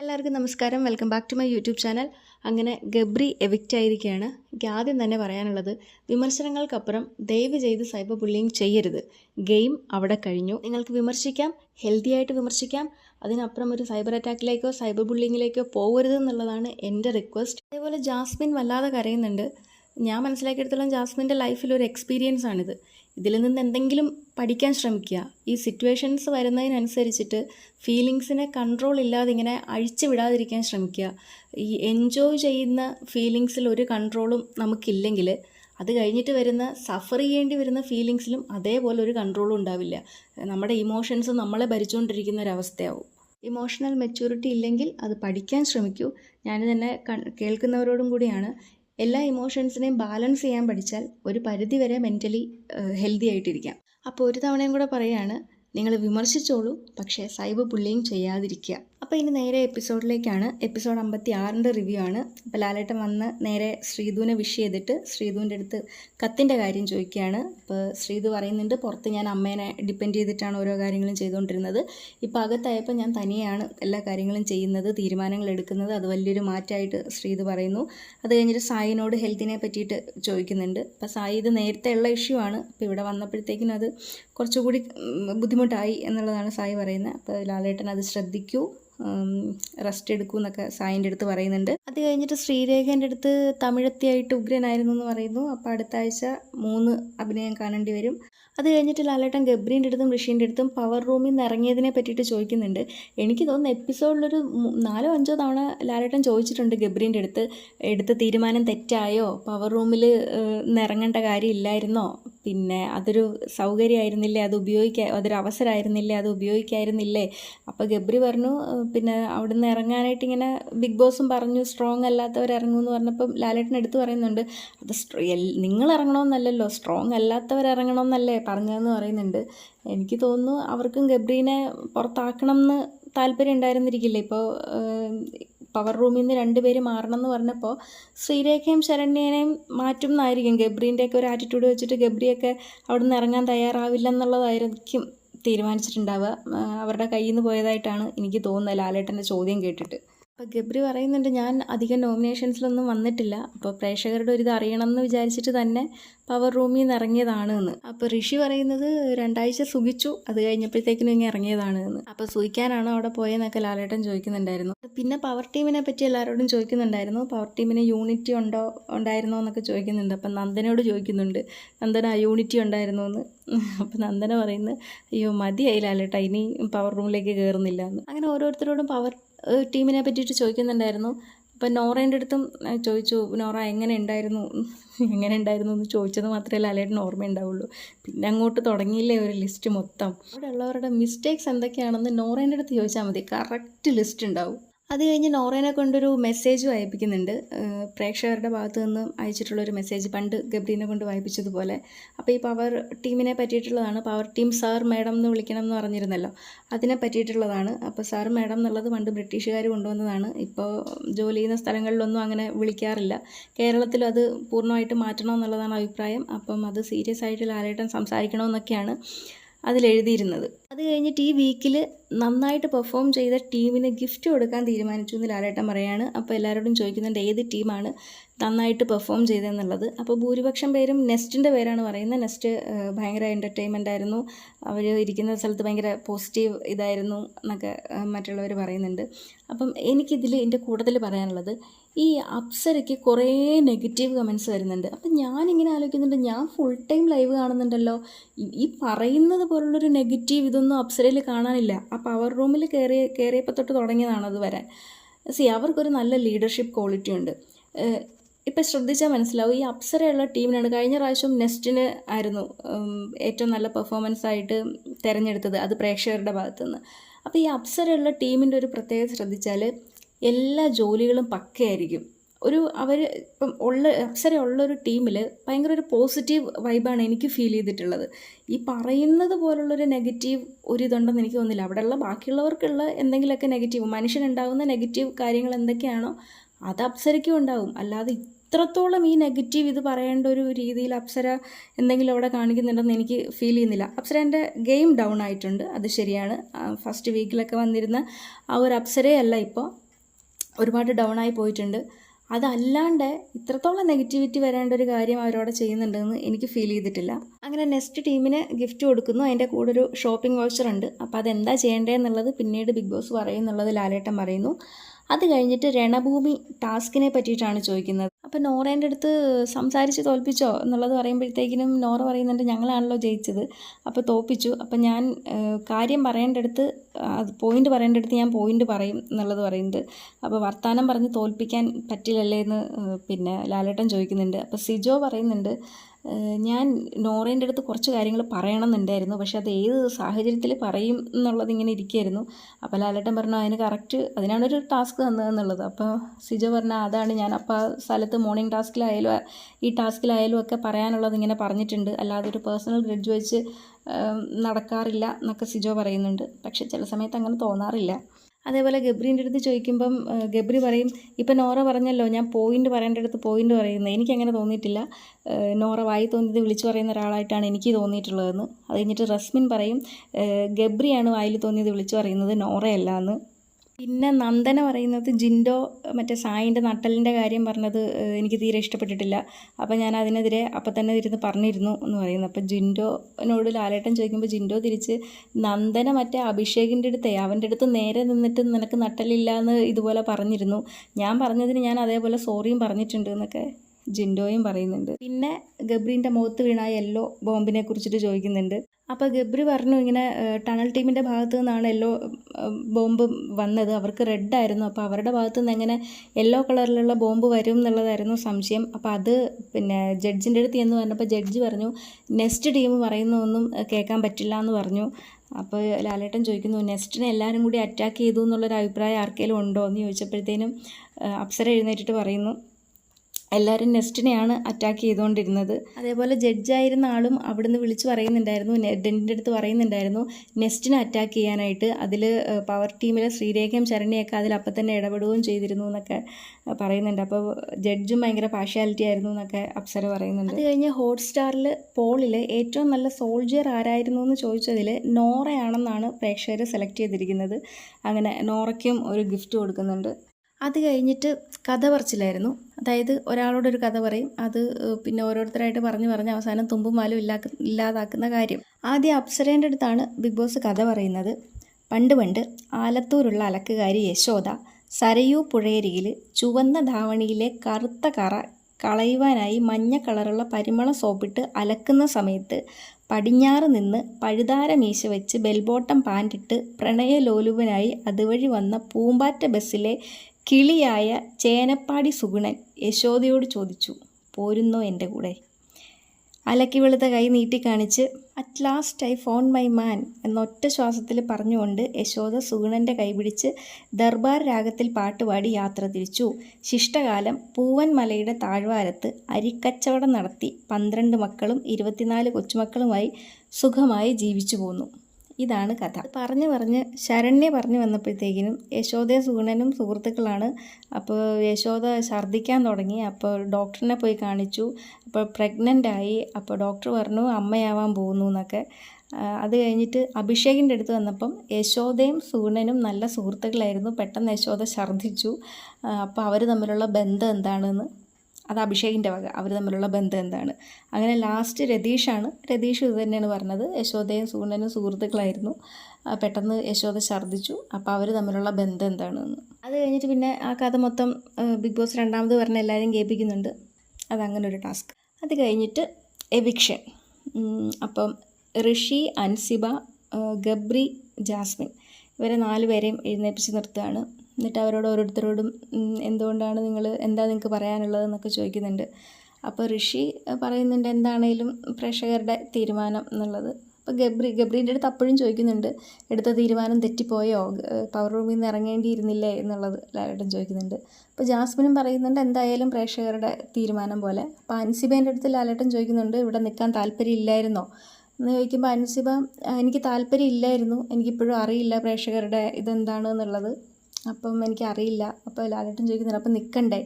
എല്ലാവർക്കും നമസ്കാരം. Welcome back to my YouTube channel അങ്ങനെ ഗബ്രി എവിക്റ്റ് ആയിരിക്കുകയാണ് എനിക്ക് ആദ്യം തന്നെ പറയാനുള്ളത് വിമർശനങ്ങൾക്കപ്പുറം ദയവ് ചെയ്ത് സൈബർ ബുള്ളിങ് ചെയ്യരുത്. ഗെയിം അവിടെ കഴിഞ്ഞു. നിങ്ങൾക്ക് വിമർശിക്കാം ഹെൽത്തി ആയിട്ട് വിമർശിക്കാം. അതിനപ്പുറം ഒരു സൈബർ അറ്റാക്കിലേക്കോ സൈബർ ബുള്ളിങ്ങിലേക്കോ പോകരുത് എന്നുള്ളതാണ് എന്റെ റിക്വസ്റ്റ് അതേപോലെ ജാസ്മിൻ വല്ലാതെ കരയുന്നുണ്ട്. ഞാൻ മനസ്സിലാക്കിയെടുത്തോളം ജാസ്മിന്റെ ലൈഫിൽ ഒരു എക്സ്പീരിയൻസ് ആണിത്. ഇതിൽ നിന്ന് എന്തെങ്കിലും പഠിക്കാൻ ശ്രമിക്കുക. ഈ സിറ്റുവേഷൻസ് വരുന്നതിനനുസരിച്ചിട്ട് ഫീലിങ്സിനെ കൺട്രോൾ ഇല്ലാതെ ഇങ്ങനെ അഴിച്ചു വിടാതിരിക്കാൻ ശ്രമിക്കുക. ഈ എൻജോയ് ചെയ്യുന്ന ഫീലിങ്സിൽ ഒരു കൺട്രോളും നമുക്കില്ലെങ്കിൽ അത് കഴിഞ്ഞിട്ട് വരുന്ന സഫർ ചെയ്യേണ്ടി വരുന്ന ഫീലിങ്സിലും അതേപോലെ ഒരു കൺട്രോളും ഉണ്ടാവില്ല. നമ്മുടെ ഇമോഷൻസ് നമ്മളെ ഭരിച്ചുകൊണ്ടിരിക്കുന്ന ഒരവസ്ഥയാവും ഇമോഷണൽ മെച്യൂരിറ്റി ഇല്ലെങ്കിൽ അത് പഠിക്കാൻ ശ്രമിക്കൂ. ഞാൻ തന്നെ കേൾക്കുന്നവരോടും കൂടിയാണ്. എല്ലാ ഇമോഷൻസിനെയും ബാലൻസ് ചെയ്യാൻ പഠിച്ചാൽ ഒരു പരിധിവരെ മെന്റലി ഹെൽത്തി ആയിട്ടിരിക്കാം. അപ്പോൾ ഒരു തവണയും കൂടെ പറയാണ് നിങ്ങൾ വിമർശിച്ചോളൂ പക്ഷേ സൈബർ പുള്ളിയും ചെയ്യാതിരിക്കുക. അപ്പോൾ ഇനി നേരെ എപ്പിസോഡിലേക്കാണ്. എപ്പിസോഡ് അമ്പത്തി ആറിന്റെ റിവ്യൂ ആണ്. അപ്പോൾ ലാലേട്ടൻ വന്ന് നേരെ ശ്രീധുവിനെ വിഷ് ചെയ്തിട്ട് ശ്രീധുവിന്റെ അടുത്ത് കത്തിന്റെ കാര്യം ചോദിക്കുകയാണ്. അപ്പോൾ ശ്രീധു പറയുന്നുണ്ട് പുറത്ത് ഞാൻ അമ്മേനെ ഡിപ്പെൻഡ് ചെയ്തിട്ടാണ് ഓരോ കാര്യങ്ങളും ചെയ്തുകൊണ്ടിരുന്നത്. ഇപ്പോൾ അകത്തായപ്പോൾ ഞാൻ തനിയാണ് എല്ലാ കാര്യങ്ങളും ചെയ്യുന്നത് തീരുമാനങ്ങൾ എടുക്കുന്നത്. അത് വലിയൊരു മാറ്റമായിട്ട് ശ്രീധു പറയുന്നു. അത് കഴിഞ്ഞിട്ട് സായിനോട് ഹെൽത്തിനെ പറ്റിയിട്ട് ചോദിക്കുന്നുണ്ട്. അപ്പോൾ സായി ഇത് നേരത്തെ ഉള്ള ഇഷ്യൂ ആണ്. അപ്പോൾ ഇവിടെ വന്നപ്പോഴത്തേക്കിനും അത് കുറച്ചുകൂടി ഉം, ബുദ്ധിമുട്ടായി എന്നുള്ളതാണ് സായി പറയുന്നത്. അപ്പോൾ ലാലേട്ടൻ അത് ശ്രദ്ധിക്കൂ. റെസ്റ്റ് എടുക്കൂ എന്നൊക്കെ സായിന്റെ അടുത്ത് പറയുന്നുണ്ട്. അത് കഴിഞ്ഞിട്ട് ശ്രീരേഖന്റെ അടുത്ത് തമിഴത്തിയായിട്ട് ഉഗ്രനായിരുന്നു എന്ന് പറയുന്നു. അപ്പോൾ അടുത്ത ആഴ്ച മൂന്ന് അഭിനയം കാണേണ്ടി വരും. അത് കഴിഞ്ഞിട്ട് ലാലേട്ടൻ ഗബ്രീന്റെ അടുത്തും ഋഷീന്റെ അടുത്തും പവർ റൂമിൽ നിന്ന് ഇറങ്ങിയതിനെ പറ്റിയിട്ട് ചോദിക്കുന്നുണ്ട്. എനിക്ക് തോന്നുന്നു എപ്പിസോഡിലൊരു നാലോ അഞ്ചോ തവണ ലാലേട്ടൻ ചോദിച്ചിട്ടുണ്ട് ഗബ്രീന്റെ അടുത്ത് എടുത്ത തീരുമാനം തെറ്റായോ? പവർ റൂമിൽ ഇറങ്ങേണ്ട കാര്യമില്ലായിരുന്നോ പിന്നെ അതൊരു സൗകര്യമായിരുന്നില്ലേ? അത് ഉപയോഗിക്കാൻ അതൊരു അവസരമായിരുന്നില്ലേ? അത് ഉപയോഗിക്കായിരുന്നില്ലേ? അപ്പോൾ ഗബ്രി പറഞ്ഞു പിന്നെ അവിടുന്ന് ഇറങ്ങാനായിട്ട് ഇങ്ങനെ ബിഗ് ബോസും പറഞ്ഞു സ്ട്രോങ് അല്ലാത്തവർ ഇറങ്ങും എന്ന് പറഞ്ഞപ്പം ലാലേട്ടൻ എടുത്ത് പറയുന്നുണ്ട് അത് നിങ്ങൾ ഇറങ്ങണമെന്നല്ലല്ലോ സ്ട്രോങ് അല്ലാത്തവർ ഇറങ്ങണമെന്നല്ലേ പറഞ്ഞതെന്ന് പറയുന്നുണ്ട്. എനിക്ക് തോന്നുന്നു അവർക്കും ഗബ്രീനെ പുറത്താക്കണം എന്ന് താല്പര്യം ഉണ്ടായിരുന്നിരിക്കില്ല? ഇപ്പോൾ പവർ റൂമിൽ നിന്ന് രണ്ടുപേര് മാറണം എന്ന് പറഞ്ഞപ്പോൾ ശ്രീരേഖയും ശരണ്യനെയും മാറ്റും എന്നായിരിക്കും ഗബ്രീന്റെയൊക്കെ ഒരു ആറ്റിറ്റ്യൂഡ് വെച്ചിട്ട് ഗബ്രിയൊക്കെ അവിടെ നിന്ന് ഇറങ്ങാൻ തയ്യാറാവില്ല എന്നുള്ളതായിരിക്കും തീരുമാനിച്ചിട്ടുണ്ടാവുക. അവരുടെ കയ്യിൽ നിന്ന് പോയതായിട്ടാണ് എനിക്ക് തോന്നുന്നത് ലാലേട്ടന്റെ ചോദ്യം കേട്ടിട്ട്. അപ്പോൾ ഗബ്രി പറയുന്നുണ്ട് ഞാൻ അധികം നോമിനേഷൻസിലൊന്നും വന്നിട്ടില്ല. അപ്പോൾ പ്രേക്ഷകരുടെ ഒരു ഇത് അറിയണം എന്ന് വിചാരിച്ചിട്ട് തന്നെ പവർ റൂമിൽ നിന്ന് ഇറങ്ങിയതാണ് എന്ന്. അപ്പോൾ ഋഷി പറയുന്നത് രണ്ടാഴ്ച സുഖിച്ചു. അത് കഴിഞ്ഞപ്പോഴത്തേക്കിനും ഇങ്ങനെ ഇറങ്ങിയതാണ് എന്ന്. അപ്പോൾ സുഖിക്കാനാണോ അവിടെ പോയെന്നൊക്കെ ലാലേട്ടൻ ചോദിക്കുന്നുണ്ടായിരുന്നു. പിന്നെ പവർ ടീമിനെ പറ്റി എല്ലാവരോടും ചോദിക്കുന്നുണ്ടായിരുന്നു. പവർ ടീമിന് യൂണിറ്റി ഉണ്ടോ ഉണ്ടായിരുന്നോ എന്നൊക്കെ ചോദിക്കുന്നുണ്ട്. അപ്പം നന്ദനോട് ചോദിക്കുന്നുണ്ട് നന്ദന യൂണിറ്റി ഉണ്ടായിരുന്നോ എന്ന്? അപ്പം നന്ദന പറയുന്നത് അയ്യോ മതിയായി ലാലേട്ട ഇനി പവർ റൂമിലേക്ക് കയറുന്നില്ല എന്ന്. അങ്ങനെ ഓരോരുത്തരോടും പവർ ടീമിനെ പറ്റിയിട്ട് ചോദിക്കുന്നുണ്ടായിരുന്നു. അപ്പം നോറേന്റെ അടുത്തും ചോദിച്ചു നോറ എങ്ങനെ ഉണ്ടായിരുന്നു? എങ്ങനെ ഉണ്ടായിരുന്നു? എന്ന് ചോദിച്ചത് മാത്രമേ ലാലേട്ടന് ഓർമ്മയുണ്ടാവുള്ളൂ. പിന്നെ അങ്ങോട്ട് തുടങ്ങിയില്ലേ ഒരു ലിസ്റ്റ് മൊത്തം. അവിടെ ഉള്ളവരുടെ മിസ്റ്റേക്സ് എന്തൊക്കെയാണെന്ന് നോറേന്റെ അടുത്ത് ചോദിച്ചാൽ മതി. കറക്റ്റ് ലിസ്റ്റ് ഉണ്ടാവും. അത് കഴിഞ്ഞ് നോറേനെ കൊണ്ടൊരു മെസ്സേജ് വായിപ്പിക്കുന്നുണ്ട് പ്രേക്ഷകരുടെ പ്രേക്ഷകരുടെ ഭാഗത്തു നിന്നും അയച്ചിട്ടുള്ളൊരു മെസ്സേജ് പണ്ട് ഗബ്രീനെ കൊണ്ട് വായിപ്പിച്ചതുപോലെ. അപ്പോൾ ഈ പവർ ടീമിനെ പറ്റിയിട്ടുള്ളതാണ്. പവർ ടീം സാർ മാഡം എന്ന് വിളിക്കണം എന്ന് പറഞ്ഞിരുന്നല്ലോ. അതിനെ പറ്റിയിട്ടുള്ളതാണ്. അപ്പോൾ സാർ മാഡം എന്നുള്ളത് പണ്ട് ബ്രിട്ടീഷുകാർ കൊണ്ടുവന്നതാണ്. ഇപ്പോൾ ജോലി ചെയ്യുന്ന സ്ഥലങ്ങളിലൊന്നും അങ്ങനെ വിളിക്കാറില്ല. കേരളത്തിലും അത് പൂർണമായിട്ട് മാറ്റണം എന്നുള്ളതാണ് അഭിപ്രായം. അപ്പം അത് സീരിയസ് ആയിട്ട് ലാലേട്ടൻ സംസാരിക്കണമെന്നൊക്കെയാണ് അതിലെഴുതിയിരുന്നത്. അത് കഴിഞ്ഞിട്ട് ഈ വീക്കിൽ നന്നായിട്ട് പെർഫോം ചെയ്ത ടീമിന് ഗിഫ്റ്റ് കൊടുക്കാൻ തീരുമാനിച്ചു എന്ന് ലാലേട്ടൻ പറയാണ്. അപ്പോൾ എല്ലാവരോടും ചോദിക്കുന്നുണ്ട് ഏത് ടീമാണ് നന്നായിട്ട് പെർഫോം ചെയ്തതെന്നുള്ളത്? അപ്പോൾ ഭൂരിപക്ഷം പേരും നെസ്റ്റിന്റെ പേരാണ് പറയുന്നത്. നെസ്റ്റ് ഭയങ്കര എന്റർടൈൻമെന്റ് ആയിരുന്നു. അവർ ഇരിക്കുന്ന സ്ഥലത്ത് ഭയങ്കര പോസിറ്റീവ് ഇതായിരുന്നു എന്നൊക്കെ മറ്റുള്ളവർ പറയുന്നുണ്ട്. അപ്പം എനിക്കിതിൽ എന്റെ കൂടുതൽ പറയാനുള്ളത് ഈ അപ്സരയ്ക്ക് കുറേ നെഗറ്റീവ് കമൻസ് വരുന്നുണ്ട്. അപ്പം ഇങ്ങനെ ആലോചിക്കുന്നുണ്ട് ഞാൻ ഫുൾ ടൈം ലൈവ് കാണുന്നുണ്ടല്ലോ. ഈ- പറയുന്നത് പോലുള്ളൊരു നെഗറ്റീവ് ഇതൊന്നും അപ്സരയിൽ കാണാനില്ല. ആ പവർ റൂമിൽ കയറി കയറിയപ്പോൾ തൊട്ട് തുടങ്ങിയതാണ് അത് വരാൻ. സി അവർക്കൊരു നല്ല ലീഡർഷിപ്പ് ക്വാളിറ്റി ഉണ്ട്. ഇപ്പം ശ്രദ്ധിച്ചാൽ മനസ്സിലാവും ഈ അപ്സരയുള്ള ടീമിനാണ് കഴിഞ്ഞ പ്രാവശ്യം നെസ്റ്റിന് ആയിരുന്നു ഏറ്റവും നല്ല പെർഫോമൻസ് ആയിട്ട് തിരഞ്ഞെടുത്തത് അത് പ്രേക്ഷകരുടെ ഭാഗത്തുനിന്ന്. അപ്പോൾ ഈ അപ്സരയുള്ള ടീമിന്റെ ഒരു പ്രത്യേകത ശ്രദ്ധിച്ചാൽ എല്ലാ ജോലികളും പക്കയായിരിക്കും. ഒരു അവർ ഇപ്പം ഉള്ള അപ്സര ഉള്ളൊരു ടീമിൽ ഭയങ്കര ഒരു പോസിറ്റീവ് വൈബാണ് എനിക്ക് ഫീൽ ചെയ്തിട്ടുള്ളത്. ഈ പറയുന്നത് പോലുള്ളൊരു നെഗറ്റീവ് ഒരു ഇതുണ്ടെന്ന് എനിക്ക് തോന്നില്ല അവിടെയുള്ള ബാക്കിയുള്ളവർക്കുള്ള എന്തെങ്കിലുമൊക്കെ നെഗറ്റീവ് മനുഷ്യനുണ്ടാകുന്ന നെഗറ്റീവ് കാര്യങ്ങൾ എന്തൊക്കെയാണോ അത് അപ്സരയ്ക്കും ഉണ്ടാവും. അല്ലാതെ ഇത്രത്തോളം ഈ നെഗറ്റീവ് ഇത് പറയേണ്ട ഒരു രീതിയിൽ അപ്സര എന്തെങ്കിലും അവിടെ കാണിക്കുന്നുണ്ടെന്ന് എനിക്ക് ഫീൽ ചെയ്യുന്നില്ല. അപ്സര എന്റെ ഗെയിം ഡൗൺ ആയിട്ടുണ്ട്. അത് ശരിയാണ്. ഫസ്റ്റ് വീക്കിലൊക്കെ വന്നിരുന്ന ആ ഒരു അപ്സരയല്ല ഇപ്പോൾ ഒരുപാട് ഡൗൺ ആയി പോയിട്ടുണ്ട്. അതല്ലാണ്ട് ഇത്രത്തോളം നെഗറ്റിവിറ്റി വരേണ്ട ഒരു കാര്യം അവരവിടെ ചെയ്യുന്നുണ്ടെന്ന് എനിക്ക് ഫീൽ ചെയ്തിട്ടില്ല. അങ്ങനെ നെക്സ്റ്റ് ടീമിന് ഗിഫ്റ്റ് കൊടുക്കുന്നു. അതിന്റെ കൂടെ ഒരു ഷോപ്പിംഗ് വൗച്ചർ ഉണ്ട്. അപ്പോൾ അതെന്താ ചെയ്യേണ്ടതെന്നുള്ളത് പിന്നീട് ബിഗ് ബോസ് പറയും എന്നുള്ളത് ലാലേട്ടൻ പറയുന്നു. അത് കഴിഞ്ഞിട്ട് രണഭൂമി ടാസ്കിനെ പറ്റിയിട്ടാണ് ചോദിക്കുന്നത്. അപ്പോൾ നോറേന്റെ അടുത്ത് സംസാരിച്ച് തോൽപ്പിച്ചോ എന്നുള്ളത് പറയുമ്പോഴത്തേക്കിനും നോറ പറയുന്നുണ്ട് ഞങ്ങളാണല്ലോ ജയിച്ചത്. അപ്പോൾ തോൽപ്പിച്ചു. അപ്പോൾ ഞാൻ കാര്യം പറയേണ്ടടുത്ത് അത് പോയിന്റ് പറയേണ്ടടുത്ത് ഞാൻ പോയിന്റ് പറയും എന്നുള്ളത് പറയുന്നുണ്ട്. അപ്പോൾ വർത്തമാനം പറഞ്ഞ് തോൽപ്പിക്കാൻ പറ്റില്ലല്ലേ എന്ന് പിന്നെ ലാലേട്ടൻ ചോദിക്കുന്നുണ്ട്. അപ്പോൾ സിജോ പറയുന്നുണ്ട് ഞാൻ നോറേന്റെ അടുത്ത് കുറച്ച് കാര്യങ്ങൾ പറയണമെന്നുണ്ടായിരുന്നു. പക്ഷെ അത് ഏത് സാഹചര്യത്തിൽ പറയും എന്നുള്ളത് ഇങ്ങനെ ഇരിക്കുകയായിരുന്നു. അപ്പോൾ ലാലേട്ടൻ പറഞ്ഞു അതിന് കറക്റ്റ് അതിനാണൊരു ടാസ്ക് തന്നതെന്നുള്ളത് അപ്പോൾ സിജോ പറഞ്ഞാൽ അതാണ് ഞാൻ അപ്പോൾ ആ സ്ഥലത്ത് മോർണിംഗ് ടാസ്കിലായാലും ഈ ടാസ്കിലായാലും ഒക്കെ പറയാനുള്ളത് ഇങ്ങനെ പറഞ്ഞിട്ടുണ്ട്. അല്ലാതെ ഒരു പേഴ്സണൽ ഗ്രഡ്ജ് വെച്ച് നടക്കാറില്ല എന്നൊക്കെ സിജോ പറയുന്നുണ്ട്. പക്ഷെ ചില സമയത്ത് അങ്ങനെ തോന്നാറില്ല. അതേപോലെ ഗബ്രീന്റെ അടുത്ത് ചോദിക്കുമ്പം ഗബ്രി പറയും ഇപ്പം നോറ പറഞ്ഞല്ലോ ഞാൻ പോയിന്റ് പറയേണ്ട അടുത്ത് പോയിന്റ് പറയുന്നത് എനിക്കങ്ങനെ തോന്നിയിട്ടില്ല. നോറ വായി തോന്നിയത് വിളിച്ചു പറയുന്ന ഒരാളായിട്ടാണ് എനിക്ക് തോന്നിയിട്ടുള്ളതെന്ന്. അത് കഴിഞ്ഞിട്ട് റസ്മിൻ പറയും ഗബ്രിയാണ് വായിൽ തോന്നിയത് വിളിച്ചു പറയുന്നത് നോറയല്ല എന്ന്. പിന്നെ നന്ദന പറയുന്നത് ജിൻഡോ മറ്റേ സായിന്റെ നട്ടലിന്റെ കാര്യം പറഞ്ഞത് എനിക്ക് തീരെ ഇഷ്ടപ്പെട്ടിട്ടില്ല. അപ്പോൾ ഞാൻ അതിനെതിരെ അപ്പം തന്നെ ഇരുന്ന് പറഞ്ഞിരുന്നു എന്ന് പറയുന്നു. അപ്പോൾ ജിൻഡോനോട് ലാലേട്ടൻ ചോദിക്കുമ്പോൾ ജിൻഡോ തിരിച്ച് നന്ദന മറ്റേ അഭിഷേകിന്റെ അടുത്തേ അവന്റെ അടുത്ത് നേരെ നിന്നിട്ട് നിനക്ക് നട്ടലില്ല എന്ന് ഇതുപോലെ പറഞ്ഞിരുന്നു. ഞാൻ പറഞ്ഞതിന് ഞാൻ അതേപോലെ സോറിയും പറഞ്ഞിട്ടുണ്ട് എന്നൊക്കെ ജിൻഡോയും പറയുന്നുണ്ട്. പിന്നെ ഗബ്രീന്റെ മുഖത്ത് വീണ യെല്ലോ ബോംബിനെ കുറിച്ചിട്ട് ചോദിക്കുന്നുണ്ട്. അപ്പോൾ ഗബ്രി പറഞ്ഞു ഇങ്ങനെ ടണൽ ടീമിന്റെ ഭാഗത്ത് നിന്നാണ് യെല്ലോ ബോംബ് വന്നത്. അവർക്ക് റെഡ് ആയിരുന്നു. അപ്പോൾ അവരുടെ ഭാഗത്ത് നിന്ന് എങ്ങനെ യെല്ലോ കളറിലുള്ള ബോംബ് വരും എന്നുള്ളതായിരുന്നു സംശയം. അപ്പോൾ അത് പിന്നെ ജഡ്ജിന്റെ അടുത്ത് എന്ന് പറഞ്ഞപ്പോൾ ജഡ്ജ് പറഞ്ഞു നെക്സ്റ്റ് ടീം പറയുന്നതൊന്നും കേൾക്കാൻ പറ്റില്ല എന്ന് പറഞ്ഞു. അപ്പോൾ ലാലേട്ടൻ ചോദിക്കുന്നു നെക്സ്റ്റിനെ എല്ലാവരും കൂടി അറ്റാക്ക് ചെയ്തു എന്നുള്ളൊരു അഭിപ്രായം ആർക്കെങ്കിലും ഉണ്ടോ എന്ന് ചോദിച്ചപ്പോഴത്തേനും അപ്സര എഴുന്നേറ്റിട്ട് പറയുന്നു. എല്ലാവരും നെസ്റ്റിനെയാണ് അറ്റാക്ക് ചെയ്തുകൊണ്ടിരുന്നത്. അതേപോലെ ജഡ്ജായിരുന്ന ആളും അവിടുന്ന് വിളിച്ച് പറയുന്നുണ്ടായിരുന്നു ഡെന്റിന്റെ അടുത്ത് പറയുന്നുണ്ടായിരുന്നു നെസ്റ്റിനെ അറ്റാക്ക് ചെയ്യാനായിട്ട്. അതിൽ പവർ ടീമിലെ ശ്രീരേഖയും ശരണ്യൊക്കെ അതിൽ അപ്പം തന്നെ ഇടപെടുകയും ചെയ്തിരുന്നു എന്നൊക്കെ പറയുന്നുണ്ട്. അപ്പോൾ ജഡ്ജും ഭയങ്കര പാഷ്യാലിറ്റി ആയിരുന്നു എന്നൊക്കെ അപ്സര പറയുന്നുണ്ട്. അത് കഴിഞ്ഞ് ഹോട്ട്സ്റ്റാറിൽ പോളിൽ ഏറ്റവും നല്ല സോൾജിയർ ആരായിരുന്നു എന്ന് ചോദിച്ചതിൽ നോറയാണെന്നാണ് പ്രേക്ഷകർ സെലക്ട് ചെയ്തിരിക്കുന്നത്. അങ്ങനെ നോറയ്ക്കും ഒരു ഗിഫ്റ്റ് കൊടുക്കുന്നുണ്ട്. അത് കഴിഞ്ഞിട്ട് കഥ പറച്ചിലായിരുന്നു. അതായത് ഒരാളോടൊരു കഥ പറയും. അത് പിന്നെ ഓരോരുത്തരായിട്ട് പറഞ്ഞു പറഞ്ഞ് അവസാനം തുമ്പും മാലും ഇല്ലാ ഇല്ലാതാക്കുന്ന കാര്യം. ആദ്യം അപ്സരേന്റെ അടുത്താണ് ബിഗ് ബോസ് കഥ പറയുന്നത്. പണ്ട് പണ്ട് ആലത്തൂരുള്ള അലക്കുകാരി യശോദ സരയൂ പുഴയരികിൽ ചുവന്ന ധാവണിയിലെ കറുത്ത കറ കളയുവാനായി മഞ്ഞ കളറുള്ള പരിമള സോപ്പിട്ട് അലക്കുന്ന സമയത്ത് പടിഞ്ഞാറ് നിന്ന് പഴുതാര മീശ വെച്ച് ബെൽബോട്ടം പാന്റിട്ട് പ്രണയലോലുപനായി അതുവഴി വന്ന പൂമ്പാറ്റ ബസ്സിലെ കിളിയായ ചേനപ്പാടി സുഗുണൻ യശോദയോട് ചോദിച്ചു പോരുന്നോ എന്റെ കൂടെ? അലക്കി വെളുത്ത കൈ നീട്ടിക്കാണിച്ച് at last I found my man എന്നൊറ്റ ശ്വാസത്തിൽ പറഞ്ഞുകൊണ്ട് യശോദ സുഗുണന്റെ കൈപിടിച്ച് ദർബാർ രാഗത്തിൽ പാട്ടുപാടി യാത്ര തിരിച്ചു. ശിഷ്ടകാലം പൂവൻ മലയുടെ താഴ്വാരത്ത് അരിക്കച്ചവടം നടത്തി പന്ത്രണ്ട് മക്കളും ഇരുപത്തിനാല് കൊച്ചുമക്കളുമായി സുഖമായി ജീവിച്ചു പോന്നു. ഇതാണ് കഥ. പറഞ്ഞു പറഞ്ഞ് ശരണ്യ പറഞ്ഞു വന്നപ്പോഴത്തേക്കിനും യശോദയും സുഗുണനും സുഹൃത്തുക്കളാണ്. അപ്പോൾ യശോദ ഛർദ്ദിക്കാൻ തുടങ്ങി. അപ്പോൾ ഡോക്ടറിനെ പോയി കാണിച്ചു. അപ്പോൾ പ്രഗ്നന്റ് ആയി. അപ്പോൾ ഡോക്ടർ പറഞ്ഞു അമ്മയാവാൻ പോകുന്നു എന്നൊക്കെ. അത് കഴിഞ്ഞിട്ട് അഭിഷേകിന്റെ അടുത്ത് വന്നപ്പം യശോദയും സുഗുണനും നല്ല സുഹൃത്തുക്കളായിരുന്നു. പെട്ടെന്ന് യശോദ ഛർദ്ദിച്ചു. അപ്പോൾ അവർ തമ്മിലുള്ള ബന്ധം എന്താണെന്ന് അത് അഭിഷേകിന്റെ വക അവർ തമ്മിലുള്ള ബന്ധം എന്താണ്? അങ്ങനെ ലാസ്റ്റ് രതീഷാണ്. രതീഷ് ഇത് തന്നെയാണ് പറഞ്ഞത്. യശോദയും സുഗുണനും സുഹൃത്തുക്കളായിരുന്നു. പെട്ടെന്ന് യശോദ ഛർദ്ദിച്ചു. അപ്പോൾ അവർ തമ്മിലുള്ള ബന്ധം എന്താണെന്ന്. അത് കഴിഞ്ഞിട്ട് പിന്നെ ആ കഥ മൊത്തം ബിഗ് ബോസ് രണ്ടാമത് പറഞ്ഞ എല്ലാവരും കേൾപ്പിക്കുന്നുണ്ട്. അതങ്ങനെ ഒരു ടാസ്ക് അത് കഴിഞ്ഞിട്ട് എവിക്ഷൻ. അപ്പം ഋഷി അൻസിബ ഗബ്രി ജാസ്മിൻ ഇവരെ നാലുപേരെയും എഴുന്നേൽപ്പിച്ച് നിർത്തുകയാണ്. എന്നിട്ട് അവരോട് ഓരോരുത്തരോടും എന്തുകൊണ്ടാണ് നിങ്ങൾ എന്താ നിങ്ങൾക്ക് പറയാനുള്ളതെന്നൊക്കെ ചോദിക്കുന്നുണ്ട്. അപ്പോൾ ഋഷി പറയുന്നുണ്ട് എന്താണേലും പ്രേക്ഷകരുടെ തീരുമാനം എന്നുള്ളത്. അപ്പോൾ ഗബ്രി ഗബ്രീന്റെ അടുത്ത് അപ്പോഴും ചോദിക്കുന്നുണ്ട് എടുത്ത തീരുമാനം തെറ്റിപ്പോയോ? പവർ റൂമിൽ നിന്ന് ഇറങ്ങേണ്ടിയിരുന്നില്ലേ എന്നുള്ളത് ലാലേട്ടൻ ചോദിക്കുന്നുണ്ട്. അപ്പോൾ ജാസ്മിനും പറയുന്നുണ്ട് എന്തായാലും പ്രേക്ഷകരുടെ തീരുമാനം പോലെ. അപ്പോൾ അൻസിബേന്റെ അടുത്ത് ലാലേട്ടൻ ചോദിക്കുന്നുണ്ട് ഇവിടെ നിൽക്കാൻ താല്പര്യം ഇല്ലായിരുന്നോ എന്ന് ചോദിക്കുമ്പോൾ അൻസിബ എനിക്ക് താല്പര്യം ഇല്ലായിരുന്നു എനിക്കിപ്പോഴും അറിയില്ല പ്രേക്ഷകരുടെ ഇതെന്താണ് എന്നുള്ളത്. അപ്പം എനിക്കറിയില്ല. അപ്പോൾ ലാലേട്ടൻ ചോദിക്കുന്നുണ്ട് അപ്പം നിൽക്കണ്ടേ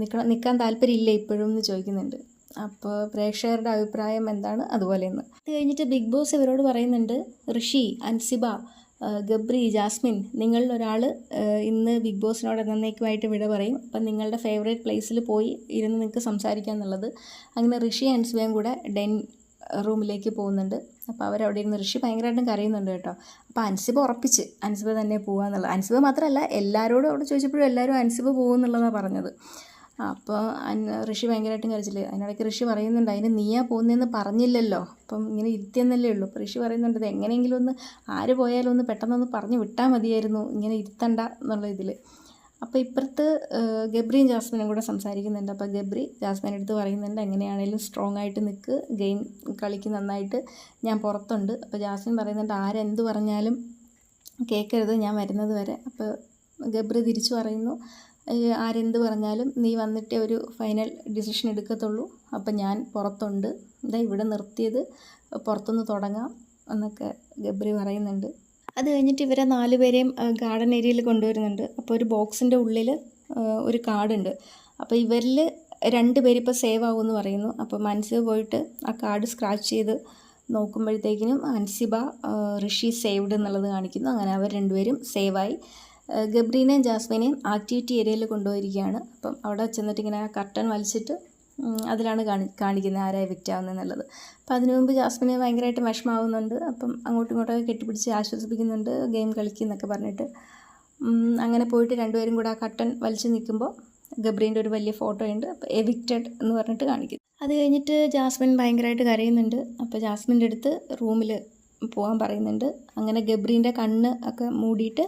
നിൽക്കണം നിൽക്കാൻ താല്പര്യമില്ല ഇപ്പോഴും? എന്ന് ചോദിക്കുന്നുണ്ട്. അപ്പോൾ പ്രേക്ഷകരുടെ അഭിപ്രായം എന്താണ്? അതുപോലെയെന്ന്. അത് കഴിഞ്ഞിട്ട് ബിഗ് ബോസ് ഇവരോട് പറയുന്നുണ്ട് ഋഷി അൻസിബ ഗബ്രി ജാസ്മിൻ നിങ്ങളിൽ ഒരാൾ ഇന്ന് ബിഗ് ബോസിനോട് എന്നേക്കുമായിട്ട് വിട പറയും. അപ്പം നിങ്ങളുടെ ഫേവറേറ്റ് പ്ലേസിൽ പോയി ഇരുന്ന് നിങ്ങൾക്ക് സംസാരിക്കുക എന്നുള്ളത് അങ്ങനെ ഋഷി അൻസിബയും കൂടെ ഡെൻ റൂമിലേക്ക് പോകുന്നുണ്ട്. അപ്പോൾ അവരവിടെ ഇരുന്ന് ഋഷി ഭയങ്കരമായിട്ടും കരയുന്നുണ്ട് കേട്ടോ. അപ്പോൾ അൻസിബ ഉറപ്പിച്ച് അൻസിബ തന്നെ പോകാന്നുള്ളത് അൻസിബ മാത്രമല്ല എല്ലാവരോടും അവിടെ ചോദിച്ചപ്പോഴും എല്ലാവരും അൻസിബ പോകുമെന്നുള്ളതാണ് പറഞ്ഞത്. അപ്പോൾ ഋഷി ഭയങ്കരമായിട്ടും കരച്ചില്ല അതിനിടയ്ക്ക് ഋഷി പറയുന്നുണ്ട് അതിന് നീയാ പോകുന്നതെന്ന് പറഞ്ഞില്ലല്ലോ. അപ്പം ഇങ്ങനെ ഇരുത്തിയെന്നല്ലേ ഉള്ളൂ. അപ്പോൾ ഋഷി പറയുന്നുണ്ട് ഇത് എങ്ങനെയെങ്കിലും ഒന്ന് ആര് പോയാലും ഒന്ന് പെട്ടെന്നൊന്ന് പറഞ്ഞു വിട്ടാൽ മതിയായിരുന്നു. ഇങ്ങനെ ഇരുത്തണ്ട എന്നുള്ള ഇതിൽ അപ്പോൾ ഇപ്പുറത്ത് ഗബ്രിയും ജാസ്മിനും കൂടെ സംസാരിക്കുന്നുണ്ട്. അപ്പോൾ ഗബ്രി ജാസ്മിന്റെ അടുത്ത് പറയുന്നുണ്ട് എങ്ങനെയാണേലും സ്ട്രോങ് ആയിട്ട് നിൽക്ക് ഗെയിം കളിക്ക് നന്നായിട്ട് ഞാൻ പുറത്തുണ്ട്. അപ്പോൾ ജാസ്മിൻ പറയുന്നുണ്ട് ആരെന്ത് പറഞ്ഞാലും കേൾക്കരുത് ഞാൻ വരുന്നത് വരെ. അപ്പോൾ ഗബ്രി തിരിച്ചു പറയുന്നു "ഏഹ്, ആരെന്ത് പറഞ്ഞാലും നീ വന്നിട്ടേ ഒരു ഫൈനൽ ഡിസിഷൻ എടുക്കത്തുള്ളൂ. അപ്പം ഞാൻ പുറത്തുണ്ട്. ഇതാ ഇവിടെ നിർത്തിയത് പുറത്തുനിന്ന് തുടങ്ങാം എന്നൊക്കെ ഗബ്രി പറയുന്നുണ്ട്. അത് കഴിഞ്ഞിട്ട് ഇവരെ നാലുപേരെയും ഗാർഡൻ ഏരിയയിൽ കൊണ്ടുവരുന്നുണ്ട്. അപ്പോൾ ഒരു ബോക്സിന്റെ ഉള്ളിൽ ഒരു കാർഡുണ്ട് അപ്പോൾ ഇവരിൽ രണ്ട് പേരിപ്പോൾ സേവ് ആവുമെന്ന് പറയുന്നു. അപ്പോൾ മനസ്സിൽ പോയിട്ട് ആ കാർഡ് സ്ക്രാച്ച് ചെയ്ത് നോക്കുമ്പോഴത്തേക്കിനും അൻസിബ ഋഷി സേവ്ഡ് എന്നുള്ളത് കാണിക്കുന്നു. അങ്ങനെ അവർ രണ്ടുപേരും സേവായി ഗബ്രീനെയും ജാസ്മിനെയും ആക്ടിവിറ്റി ഏരിയയിൽ കൊണ്ടുപോയിരിക്കുകയാണ്. അപ്പം അവിടെ ചെന്നിട്ട് ഇങ്ങനെ വലിച്ചിട്ട് അതിലാണ് കാണി കാണിക്കുന്നത് ആരായി വിറ്റാവുന്നതെന്നുള്ളത് അപ്പം അതിനു മുമ്പ് ജാസ്മിനെ ഭയങ്കരമായിട്ട് വിഷമാവുന്നുണ്ട്. അപ്പം അങ്ങോട്ടും ഇങ്ങോട്ടൊക്കെ കെട്ടിപ്പിടിച്ച് ആശ്വസിപ്പിക്കുന്നുണ്ട് ഗെയിം കളിക്കുന്നൊക്കെ പറഞ്ഞിട്ട്. അങ്ങനെ പോയിട്ട് രണ്ടുപേരും കൂടെ ആ കട്ടൻ വലിച്ചു നിൽക്കുമ്പോൾ ഗബ്രീന്റെ ഒരു വലിയ ഫോട്ടോ ഉണ്ട് അപ്പോൾ എവിക്റ്റഡ് എന്ന് പറഞ്ഞിട്ട് കാണിക്കുന്നു. അത് കഴിഞ്ഞിട്ട് ജാസ്മിൻ ഭയങ്കരമായിട്ട് കരയുന്നുണ്ട്. അപ്പോൾ ജാസ്മിന്റെ അടുത്ത് റൂമിൽ പോകാൻ പറയുന്നുണ്ട്. അങ്ങനെ ഗബ്രീന്റെ കണ്ണ് ഒക്കെ മൂടിയിട്ട്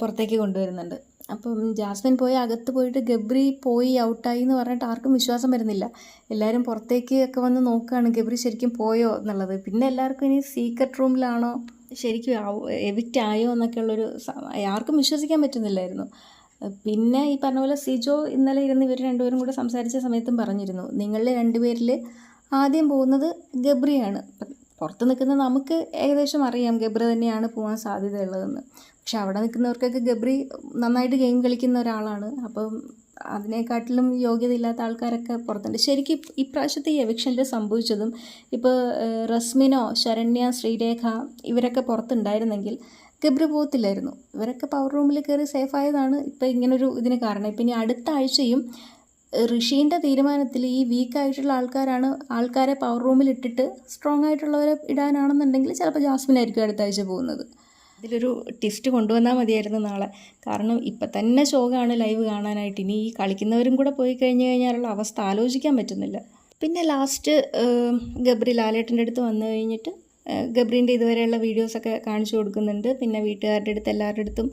പുറത്തേക്ക് കൊണ്ടുവരുന്നുണ്ട്. അപ്പം ജാസ്മിൻ പോയി അകത്ത് പോയിട്ട് ഗബ്രി പോയി ഔട്ടായി എന്ന് പറഞ്ഞിട്ട് ആർക്കും വിശ്വാസം വരുന്നില്ല. എല്ലാവരും പുറത്തേക്ക് ഒക്കെ വന്ന് നോക്കുകയാണ് ഗബ്രി ശരിക്കും പോയോ എന്നുള്ളത്. പിന്നെ എല്ലാവർക്കും ഇനി സീക്രട്ട് റൂമിലാണോ ശരിക്കും എവിറ്റ് ആയോ എന്നൊക്കെ ഉള്ളൊരു സ- ആർക്കും വിശ്വസിക്കാൻ പറ്റുന്നില്ലായിരുന്നു. പിന്നെ ഈ പറഞ്ഞ പോലെ സിജോ ഇന്നലെ ഇരുന്ന് ഇവർ രണ്ടുപേരും കൂടെ സംസാരിച്ച സമയത്തും പറഞ്ഞിരുന്നു നിങ്ങളിൽ രണ്ടുപേരിൽ ആദ്യം പോകുന്നത് ഗബ്രിയാണ്. പുറത്ത് നിൽക്കുന്ന നമുക്ക് ഏകദേശം അറിയാം ഗബ്രി തന്നെയാണ് പോകാൻ സാധ്യതയുള്ളതെന്ന്. പക്ഷെ അവിടെ നിൽക്കുന്നവർക്കൊക്കെ ഗബ്രി നന്നായിട്ട് ഗെയിം കളിക്കുന്ന ഒരാളാണ്. അപ്പം അതിനെക്കാട്ടിലും യോഗ്യതയില്ലാത്ത ആൾക്കാരൊക്കെ പുറത്തുണ്ട്. ശരിക്കും ഇപ്- ഇപ്രാവശ്യത്തെ ഈ എവിക്ഷനിൽ സംഭവിച്ചതും ഇപ്പോൾ റസ്മിനോ ശരണ്യ ശ്രീരേഖ ഇവരൊക്കെ പുറത്തുണ്ടായിരുന്നെങ്കിൽ ഗബ്രി പോകത്തില്ലായിരുന്നു. ഇവരൊക്കെ പവർ റൂമിൽ കയറി സേഫ് ആയതാണ് ഇപ്പോൾ ഇങ്ങനൊരു ഇതിന് കാരണം. ഇപ്പം ഇനി അടുത്ത ആഴ്ചയും ഋഷീന്റെ തീരുമാനത്തിൽ ഈ വീക്കായിട്ടുള്ള ആൾക്കാരാണ് ആൾക്കാരെ പവർ റൂമിൽ ഇട്ടിട്ട് സ്ട്രോങ് ആയിട്ടുള്ളവരെ ഇടാനാണെന്നുണ്ടെങ്കിൽ ചിലപ്പോൾ ജാസ്മിൻ ആയിരിക്കും അടുത്ത ആഴ്ച പോകുന്നത്. ഇതിലൊരു ട്വിസ്റ്റ് കൊണ്ടുവന്നാൽ മതിയായിരുന്നു നാളെ. കാരണം ഇപ്പം തന്നെ ശോകമാണ് ലൈവ് കാണാനായിട്ട്. ഇനി ഈ കളിക്കുന്നവരും കൂടെ പോയി കഴിഞ്ഞ് കഴിഞ്ഞാലുള്ള അവസ്ഥ ആലോചിക്കാൻ പറ്റുന്നില്ല. പിന്നെ ലാസ്റ്റ് ഗബ്രി ലാലേട്ടന്റെ അടുത്ത് വന്നു കഴിഞ്ഞിട്ട് ഗബ്രീന്റെ ഇതുവരെയുള്ള വീഡിയോസൊക്കെ കാണിച്ചു കൊടുക്കുന്നുണ്ട്. പിന്നെ വീട്ടുകാരുടെ അടുത്ത് എല്ലാവരുടെ അടുത്തും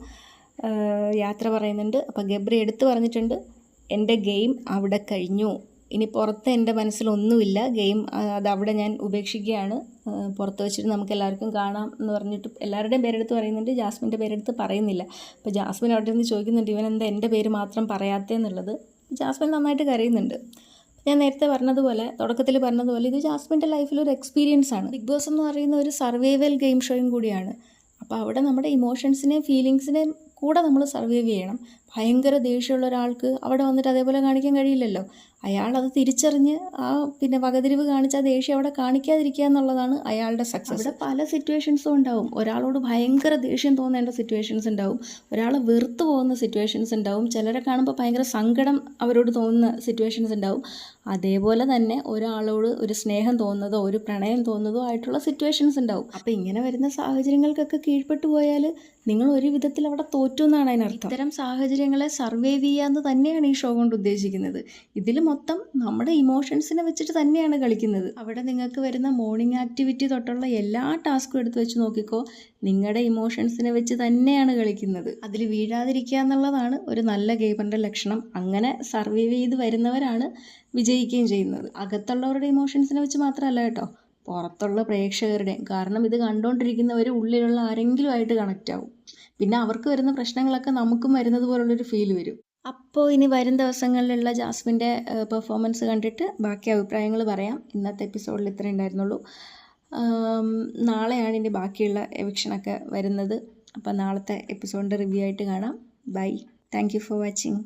യാത്ര പറയുന്നുണ്ട്. അപ്പോൾ ഗബ്രി എടുത്തു പറഞ്ഞിട്ടുണ്ട് എന്റെ ഗെയിം അവിടെ കഴിഞ്ഞു. ഇനി പുറത്ത് എന്റെ മനസ്സിലൊന്നുമില്ല. ഗെയിം അതവിടെ ഞാൻ ഉപേക്ഷിക്കുകയാണ്. പുറത്ത് വെച്ചിട്ട് നമുക്ക് എല്ലാവർക്കും കാണാം എന്ന് പറഞ്ഞിട്ട് എല്ലാവരുടെയും പേരെടുത്ത് പറയുന്നുണ്ട്. ജാസ്മിന്റെ പേരെടുത്ത് പറയുന്നില്ല. അപ്പോൾ ജാസ്മിൻ അവിടെ നിന്ന് ചോദിക്കുന്നുണ്ട് ഇവൻ എന്താ എന്റെ പേര് മാത്രം പറയാത്തതെന്നുള്ളത് ജാസ്മിൻ നന്നായിട്ട് കരയുന്നുണ്ട്. ഞാൻ നേരത്തെ പറഞ്ഞതുപോലെ തുടക്കത്തിൽ പറഞ്ഞതുപോലെ ഇത് ജാസ്മിന്റെ ലൈഫിൽ ഒരു എക്സ്പീരിയൻസ് ആണ്. ബിഗ് ബോസ് എന്ന് പറയുന്ന ഒരു സർവൈവൽ ഗെയിം ഷോയും കൂടിയാണ്. അപ്പോൾ അവിടെ നമ്മുടെ ഇമോഷൻസിനെയും ഫീലിങ്സിനെയും കൂടെ നമ്മൾ സർവൈവ് ചെയ്യണം. ഭയങ്കര ദേഷ്യമുള്ള ഒരാൾക്ക് അവിടെ വന്നിട്ട് അതേപോലെ കാണിക്കാൻ കഴിയില്ലല്ലോ. അയാൾ അത് തിരിച്ചറിഞ്ഞ് ആ പിന്നെ വകതിരിവ് കാണിച്ച ആ ദേഷ്യം അവിടെ കാണിക്കാതിരിക്കുക എന്നുള്ളതാണ് അയാളുടെ സക്സസ് അവിടെ പല സിറ്റുവേഷൻസും ഉണ്ടാവും. ഒരാളോട് ഭയങ്കര ദേഷ്യം തോന്നേണ്ട സിറ്റുവേഷൻസ് ഉണ്ടാവും. ഒരാളെ വെറുത്തു പോകുന്ന സിറ്റുവേഷൻസ് ഉണ്ടാവും. ചിലരെ കാണുമ്പോൾ ഭയങ്കര സങ്കടം അവരോട് തോന്നുന്ന സിറ്റുവേഷൻസ് ഉണ്ടാവും. അതേപോലെ തന്നെ ഒരാളോട് ഒരു സ്നേഹം തോന്നുന്നതോ ഒരു പ്രണയം തോന്നുന്നതോ ആയിട്ടുള്ള സിറ്റുവേഷൻസ് ഉണ്ടാവും. അപ്പോൾ ഇങ്ങനെ വരുന്ന സാഹചര്യങ്ങൾക്കൊക്കെ കീഴ്പ്പെട്ടു പോയാൽ നിങ്ങൾ ഒരു വിധത്തിൽ അവിടെ തോറ്റു എന്നാണ് അതിനർത്ഥം. ഇത്തരം സാഹചര്യങ്ങളെ സർവൈവ് എന്ന് തന്നെയാണ് ഈ ഷോ കൊണ്ട് ഉദ്ദേശിക്കുന്നത്. ഇതിൽ മൊത്തം നമ്മുടെ ഇമോഷൻസിനെ വെച്ചിട്ട് തന്നെയാണ് കളിക്കുന്നത്. അവിടെ നിങ്ങൾക്ക് വരുന്ന മോർണിംഗ് ആക്ടിവിറ്റി തൊട്ടുള്ള എല്ലാ ടാസ്കും എടുത്ത് വെച്ച് നോക്കിക്കോ. നിങ്ങളുടെ ഇമോഷൻസിനെ വെച്ച് തന്നെയാണ് കളിക്കുന്നത്. അതിൽ വീഴാതിരിക്കുക എന്നുള്ളതാണ് ഒരു നല്ല ഗെയിമറിന്റെ ലക്ഷണം. അങ്ങനെ സർവൈവ് ചെയ്ത് വരുന്നവരാണ് വിജയിക്കുകയും ചെയ്യുന്നത്. അകത്തുള്ളവരുടെ ഇമോഷൻസിനെ വെച്ച് മാത്രമല്ല കേട്ടോ പുറത്തുള്ള പ്രേക്ഷകരുടെയും കാരണം ഇത് കണ്ടുകൊണ്ടിരിക്കുന്നവർ ഉള്ളിലുള്ള ആരെങ്കിലും ആയിട്ട് കണക്റ്റ് ആവും. പിന്നെ അവർക്ക് വരുന്ന പ്രശ്നങ്ങളൊക്കെ നമുക്കും വരുന്നത് പോലുള്ളൊരു ഫീൽ വരും. അപ്പോൾ ഇനി വരും ദിവസങ്ങളിലുള്ള ജാസ്മിന്റെ പെർഫോമൻസ് കണ്ടിട്ട് ബാക്കി അഭിപ്രായങ്ങൾ പറയാം. ഇന്നത്തെ എപ്പിസോഡിൽ ഇത്രേ ഉണ്ടായിരുന്നുള്ളൂ. നാളെയാണ് ഇനി ബാക്കിയുള്ള എവിക്ഷനൊക്കെ വരുന്നത്. അപ്പോൾ നാളത്തെ എപ്പിസോഡിന്റെ റിവ്യൂ ആയിട്ട് കാണാം. Bye thank for watching